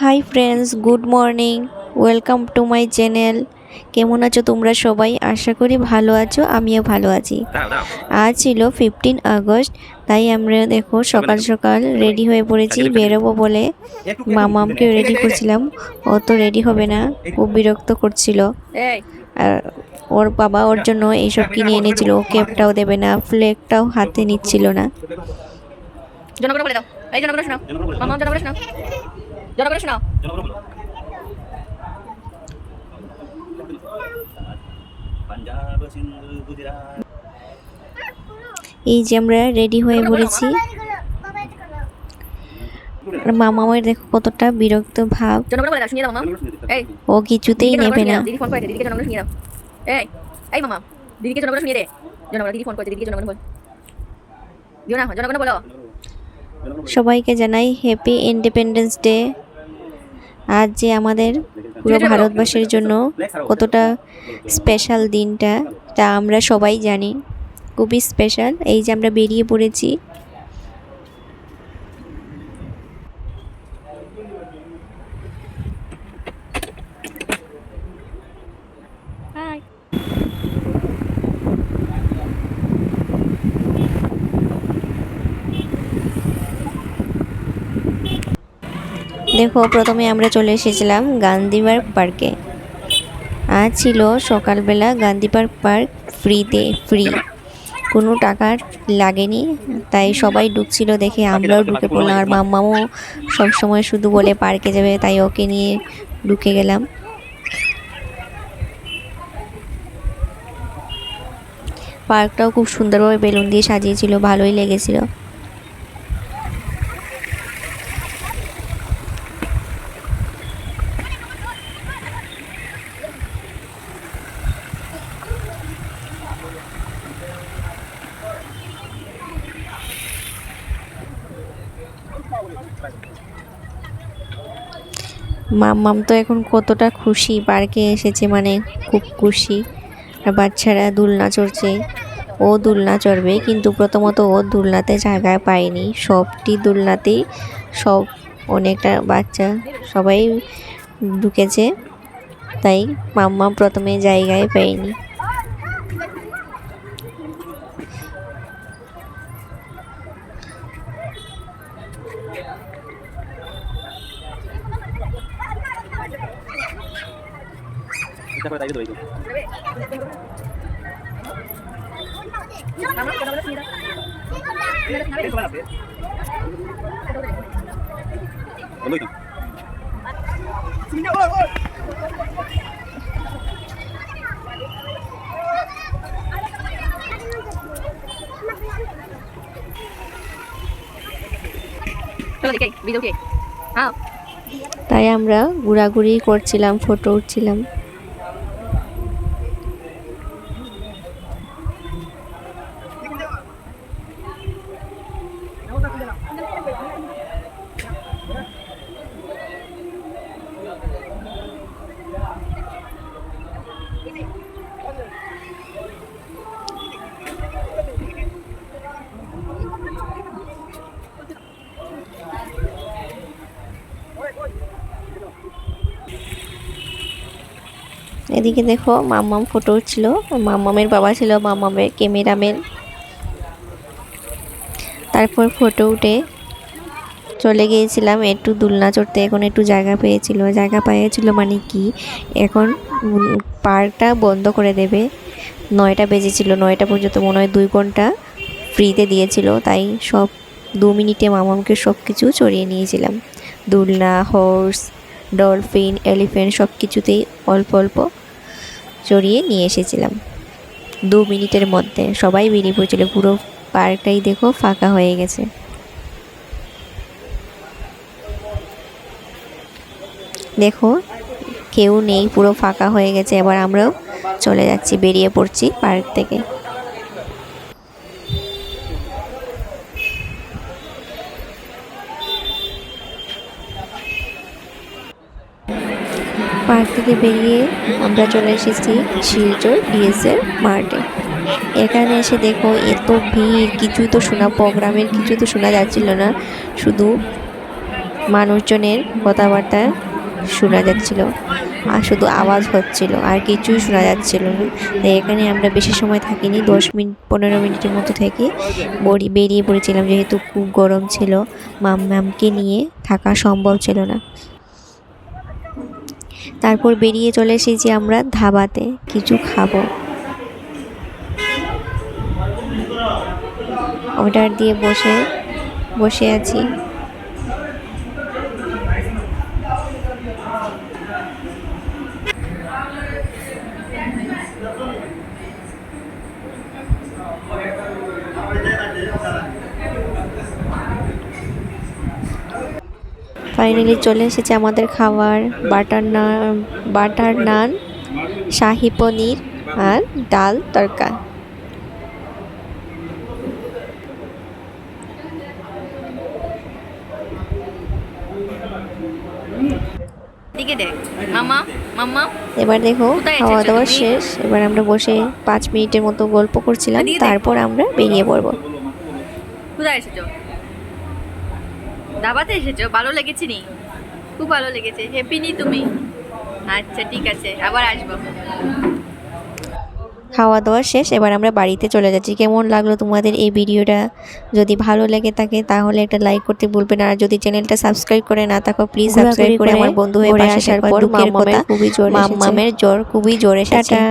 Hi friends good morning. Welcome to my channel. কেমন আছো তোমরা সবাই? আশা করি ভালো আছো আমিও ভালো আছি। আজ ছিল ফিফটিন আগস্ট তাই আমরা দেখো সকাল সকাল রেডি হয়ে পড়েছি বেরোবো বলে। মামামকে রেডি করছিলাম ও তো রেডি হবে না খুব বিরক্ত করছিল। আর ওর বাবা ওর জন্য এইসব কিনে এনেছিল ও ক্যাপটাও দেবে না ফ্লেগটাও হাতে নিচ্ছিল না। জনগণ বলে দাও। এই জনগণ শোনাও। মামা জনগণ শোনাও। জনগণ শোনাও। পাঞ্জাব এই যে আমরা রেডি হয়ে পড়েছি আর মামামের দেখো কতটা বিরক্ত ভাব। মামা। ও কিছুতেই নেবে না। এই মামা দিদিকে জনগণ শুনিয়ে দে। জনগণ দিদি ফোন করেছে দিদিকে জনগণ বল। দিও না জনগণ বলো। সবাইকে জানাই হ্যাপি ইন্ডিপেন্ডেন্স ডে আজ যে আমাদের পুরো ভারতবাসীর জন্য কতটা স্পেশাল দিনটা তা আমরা সবাই জানি। খুবই স্পেশাল। এই যে আমরা বেরিয়ে পড়েছি হাই দেখো, প্রথমে আমরা চলে এসেছিলাম গান্ধী পার্ক পার্কে। আজ ছিল সকালবেলা গান্ধী পার্ক পার্ক ফ্রিতে, ফ্রি। কোনো টাকা লাগেনি, তাই সবাই ঢুকছিল দেখে আমরাও ঢুকে পড়লাম। আর মাম্মামও সবসময় শুধু বলে পার্কে যাবে, তাই ওকে নিয়ে ঢুকে গেলাম। পার্কটাও খুব সুন্দরভাবে বেলুন দিয়ে সাজিয়েছিল, ভালোই লেগেছিল। মাম্মাম তো এখন কতটা খুশি পার্কে এসেছে মানে খুব খুশি। আর বাচ্চারা দুলনা চড়ছে, ও দুলনা চড়বে, কিন্তু প্রথমত ও দুলনাতে জায়গায় পায়নি। সবটি দুলনাতেই সব অনেকটা বাচ্চা সবাই ঢুকেছে, তাই মাম্মা প্রথমে জায়গায় পায়নি। দেখে ভিডিও কে হ্যাঁ তাই আমরা ঘোরাঘুরি করছিলাম ফটো উঠছিলাম। এদিকে দেখো মাম্মাম ফটো উঠছিল। মাম্মামের বাবা ছিল মাম্মামের ক্যামেরাম্যান তারপর ফটো উঠে চলে গিয়েছিলাম একটু দুলনা চড়তে। এখন একটু জায়গা পেয়েছিল। জায়গা পেয়েছিল মানে কি? এখন পার্কটা বন্ধ করে দেবে। নয়টা বেজেছিল। নয়টা পর্যন্ত মনে হয় দুই ঘণ্টা ফ্রিতে দিয়েছিল। তাই সব দু মিনিটে মামামকে সব কিছু চড়িয়ে নিয়েছিলাম। দুলনা হর্স ডলফিন এলিফ্যান্ট সব কিছুতেই অল্প অল্প চড়িয়ে নিয়ে এসেছিলাম। দু মিনিটের মধ্যে সবাই বেরিয়ে পড়েছিল। পুরো পার্কটাই দেখো ফাঁকা হয়ে গেছে। দেখো, কেউ নেই, পুরো ফাঁকা হয়ে গেছে। এবার আমরাও চলে যাচ্ছি, বেরিয়ে পড়ছি পার্ক থেকে। পার্ক থেকে বেরিয়ে আমরা চলে এসেছি শিলচর ডিএসএল মার্টে। এখানে এসে দেখো এত ভিড়, কিছুই তো শোনা, প্রোগ্রামের কিছুই তো শোনা যাচ্ছিল না। শুধু মানুষজনের কথাবার্তা শোনা যাচ্ছিল আর শুধু আওয়াজ হচ্ছিল আর কিছুই শোনা যাচ্ছিল না। তাই এখানে আমরা বেশি সময় থাকিনি, দশ মিনিট পনেরো মিনিটের মতো থেকে বড়ি, বেরিয়ে পড়েছিলাম। যেহেতু খুব গরম ছিল, মাম, ম্যামকে নিয়ে থাকা সম্ভব ছিল না। তারপর বেরিয়ে চলে এসে যে আমরা ধাবাতে। কিছু খাব। অর্ডার দিয়ে বসে বসে আছি। ফাইনালি চলে এসেছে আমাদের খাবার। বাটার নান বাটার নান শাহি পনির আর ডাল তরকা এবার দেখো খাওয়া দাওয়া শেষ। এবার আমরা বসে পাঁচ মিনিটের মতো গল্প করছিলাম। তারপর আমরা বেরিয়ে পড়ব। কোথায় এসেছ দাবাতে এসেছ? ভালো লেগেছে নি? খুব ভালো লেগেছে। হ্যাপি নি তুমি? আচ্ছা ঠিক আছে। আবার আসব। খাওয়া দাওয়া শেষ এবার আমরা বাড়িতে চলে যাচ্ছি। কেমন লাগল তোমাদের এই ভিডিওটা? যদি ভালো লেগে থাকে তাহলে একটা লাইক করতে ভুলবে না। আর যদি চ্যানেলটা সাবস্ক্রাইব করে না থাকো প্লিজ সাবস্ক্রাইব করে আমার বন্ধু হয়ে পাশে আসার পর মামামের খুবই জোর মামামের জ্বর খুবই জোরে টাটা।